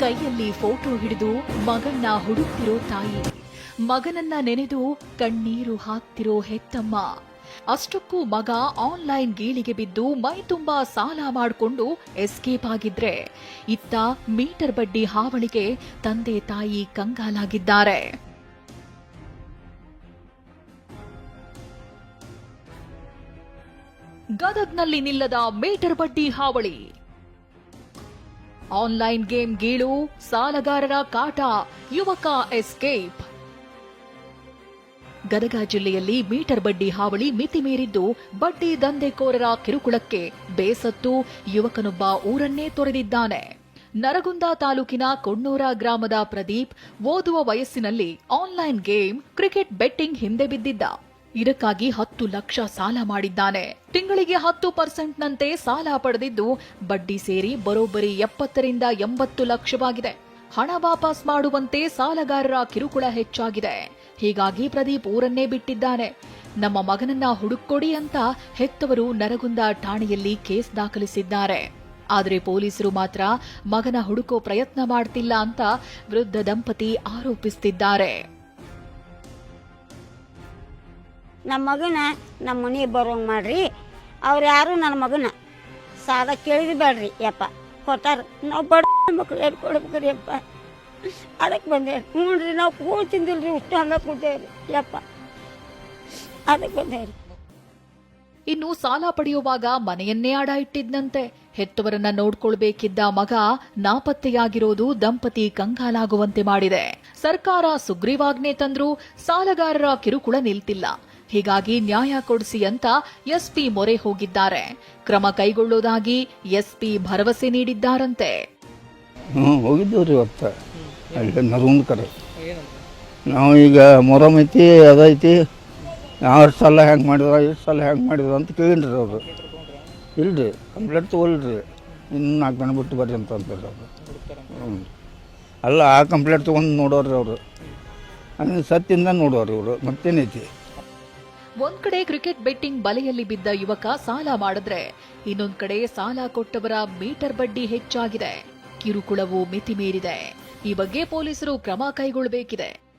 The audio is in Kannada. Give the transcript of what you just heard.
ಕೈಯಲ್ಲಿ ಫೋಟೋ ಹಿಡಿದು ಮಗನ್ನ ಹುಡುಕ್ತಿರೋ ತಾಯಿ. ಮಗನನ್ನ ನೆನೆದು ಕಣ್ಣೀರು ಹಾಕ್ತಿರೋ ಹೆತ್ತಮ್ಮ. ಅಷ್ಟಕ್ಕೂ ಮಗ ಆನ್ಲೈನ್ ಗೀಳಿಗೆ ಬಿದ್ದು ಮೈ ತುಂಬಾ ಸಾಲ ಮಾಡಿಕೊಂಡು ಎಸ್ಕೇಪ್ ಆಗಿದ್ರೆ. ಇತ್ತ ಮೀಟರ್ ಬಡ್ಡಿ ಹಾವಳಿಗೆ ತಂದೆ ತಾಯಿ ಕಂಗಾಲಾಗಿದ್ದಾರೆ. ಗದಗ್ನಲ್ಲಿ ನಿಲ್ಲದ ಮೀಟರ್ ಬಡ್ಡಿ ಹಾವಳಿ. ಆನ್ಲೈನ್ ಗೇಮ್ ಗೀಳು, ಸಾಲಗಾರರ ಕಾಟ, ಯುವಕ ಎಸ್ಕೇಪ್ ಗದಗ ಜಿಲ್ಲೆಯಲ್ಲಿ ಮೀಟರ್ ಬಡ್ಡಿ ಹಾವಳಿ ಮಿತಿ ಮೀರಿದ್ದು, ಬಡ್ಡಿ ದಂಧೆಕೋರರ ಕಿರುಕುಳಕ್ಕೆ ಬೇಸತ್ತು, ಯುವಕನೊಬ್ಬ ಊರನ್ನೇ ತೊರೆದಿದ್ದಾನೆ. ನರಗುಂದ ತಾಲೂಕಿನ ಕೊಣ್ಣೂರ ಗ್ರಾಮದ ಪ್ರದೀಪ್, ಓದುವ ವಯಸ್ಸಿನಲ್ಲಿ ಆನ್ಲೈನ್ ಗೇಮ್ ಕ್ರಿಕೆಟ್ ಬೆಟ್ಟಿಂಗ್ ಹಿಂದೆ ಬಿದ್ದಿದ್ದ. ಇದಕ್ಕಾಗಿ ಹತ್ತು ಲಕ್ಷ ಸಾಲ ಮಾಡಿದ್ದಾನೆ. ತಿಂಗಳಿಗೆ ಹತ್ತು ಪರ್ಸೆಂಟ್ನಂತೆ ಸಾಲ ಪಡೆದಿದ್ದು ಬಡ್ಡಿ ಸೇರಿ ಬರೋಬ್ಬರಿ ಎಪ್ಪತ್ತರಿಂದ ಎಂಬತ್ತು ಲಕ್ಷವಾಗಿದೆ. ಹಣ ವಾಪಸ್ ಮಾಡುವಂತೆ ಸಾಲಗಾರರ ಕಿರುಕುಳ ಹೆಚ್ಚಾಗಿದೆ. ಹೀಗಾಗಿ ಪ್ರದೀಪ್ ಊರನ್ನೇ ಬಿಟ್ಟಿದ್ದಾನೆ. ನಮ್ಮ ಮಗನನ್ನ ಹುಡುಕೊಡಿ ಅಂತ ಹೆತ್ತವರು ನರಗುಂದ ಠಾಣೆಯಲ್ಲಿ ಕೇಸ್ ದಾಖಲಿಸಿದ್ದಾರೆ. ಆದರೆ ಪೊಲೀಸರು ಮಾತ್ರ ಮಗನ ಹುಡುಕೋ ಪ್ರಯತ್ನ ಮಾಡ್ತಿಲ್ಲ ಅಂತ ವೃದ್ಧ ದಂಪತಿ ಆರೋಪಿಸುತ್ತಿದ್ದಾರೆ ನಮ್ಮ ಮಗನ ನಮ್ಮ ಮನೆಗೆ ಬರೋಂಗೆ ಮಾಡ್ರಿ. ಅವ್ರು ಯಾರು ನನ್ನ ಮಗನ? ಸಾಲ ಕೇಳಿದ್ ಬೇಡ್ರಿ ಯಪ್ಪ. ಕೊಟ್ಟಾರ ನಾವು ಬಡ ಮಕ್ಳು ಏನು ಕೊಡ್ಬೇಕ್ರಿ ಯಪ್ಪ. ಅದಕ್ಕೆ ಬಂದೆ. ಹ್ಞೂ ರೀ ನಾವು ಕೂಳು ತಿಂದಿಲ್ರಿ, ಇಷ್ಟು ಹಂಗ ಕೂತೇವ್ರಿ, ಯಪ್ಪ. ಅದಕ್ಕೆ ಬಂದೇವ್ರಿ ಇನ್ನು ಸಾಲ ಪಡೆಯುವಾಗ ಮನೆಯನ್ನೇ ಅಡ ಇಟ್ಟಿದ್ದಂತೆ ಹೆತ್ತವರನ್ನ ನೋಡ್ಕೊಳ್ಬೇಕಿದ್ದ ಮಗ ನಾಪತ್ತೆಯಾಗಿರೋದು ದಂಪತಿ ಕಂಗಾಲಾಗುವಂತೆ ಮಾಡಿದೆ. ಸರ್ಕಾರ ಸುಗ್ರೀವಾಜ್ಞೆ ತಂದ್ರೂ ಸಾಲಗಾರರ ಕಿರುಕುಳ ನಿಲ್ತಿಲ್ಲ. ಹೀಗಾಗಿ ನ್ಯಾಯ ಕೊಡಿಸಿ ಅಂತ ಎಸ್ಪಿ ಮೊರೆ ಹೋಗಿದ್ದಾರೆ. ಕ್ರಮ ಕೈಗೊಳ್ಳೋದಾಗಿ ಎಸ್ಪಿ ಭರವಸೆ ನೀಡಿದ್ದಾರಂತೆ. ಹ್ಞೂ ಹೋಗಿದ್ದೇವೆ ರೀ ಇವತ್ತು. ಅಲ್ಲಿ ಕಡೆ. ನಾವು ಈಗ ಮೊರಮ್ ಐತಿ ಅದೈತಿ. ನಾವು ಎಷ್ಟು ಸಲ ಹೆಂಗೆ ಮಾಡಿದ್ರು ಎಷ್ಟು ಸಲ ಹೆಂಗೆ ಮಾಡಿದ್ರು ಅಂತ ಕೇಳಿನ್ರಿ ಅವರು. ಇಲ್ರಿ ಕಂಪ್ಲೇಂಟ್ ತೊಗೊಳ್ರಿ. ಇನ್ನು ನಾಲ್ಕು ದಿನ ಬಿಟ್ಟು ಬರ್ರಿ ಅಂತ ಅಂತಾರೆ ಅವರು. ಹ್ಞೂ ಅಲ್ಲ ಆ ಕಂಪ್ಲೇಂಟ್ ತೊಗೊಂಡು ನೋಡೋರಿ ಅವರು. ಅಂದ್ರೆ ಸತ್ತಿಂದ ನೋಡೋರು ಇವರು. ಮತ್ತೇನೈತಿ? ಒಂದ್ ಕಡೆ ಕ್ರಿಕೆಟ್ ಬೆಟ್ಟಿಂಗ್ ಬಲೆಯಲ್ಲಿ ಬಿದ್ದ ಯುವಕ ಸಾಲ ಮಾಡಿದ್ರೆ, ಇನ್ನೊಂದ್ ಕಡೆ ಸಾಲ ಕೊಟ್ಟವರ ಮೀಟರ್ ಬಡ್ಡಿ ಹೆಚ್ಚಾಗಿದೆ. ಕಿರುಕುಳವು ಮಿತಿ ಮೀರಿದೆ ಈ ಬಗ್ಗೆ ಪೊಲೀಸರು ಕ್ರಮ ಕೈಗೊಳ್ಳಬೇಕಿದೆ.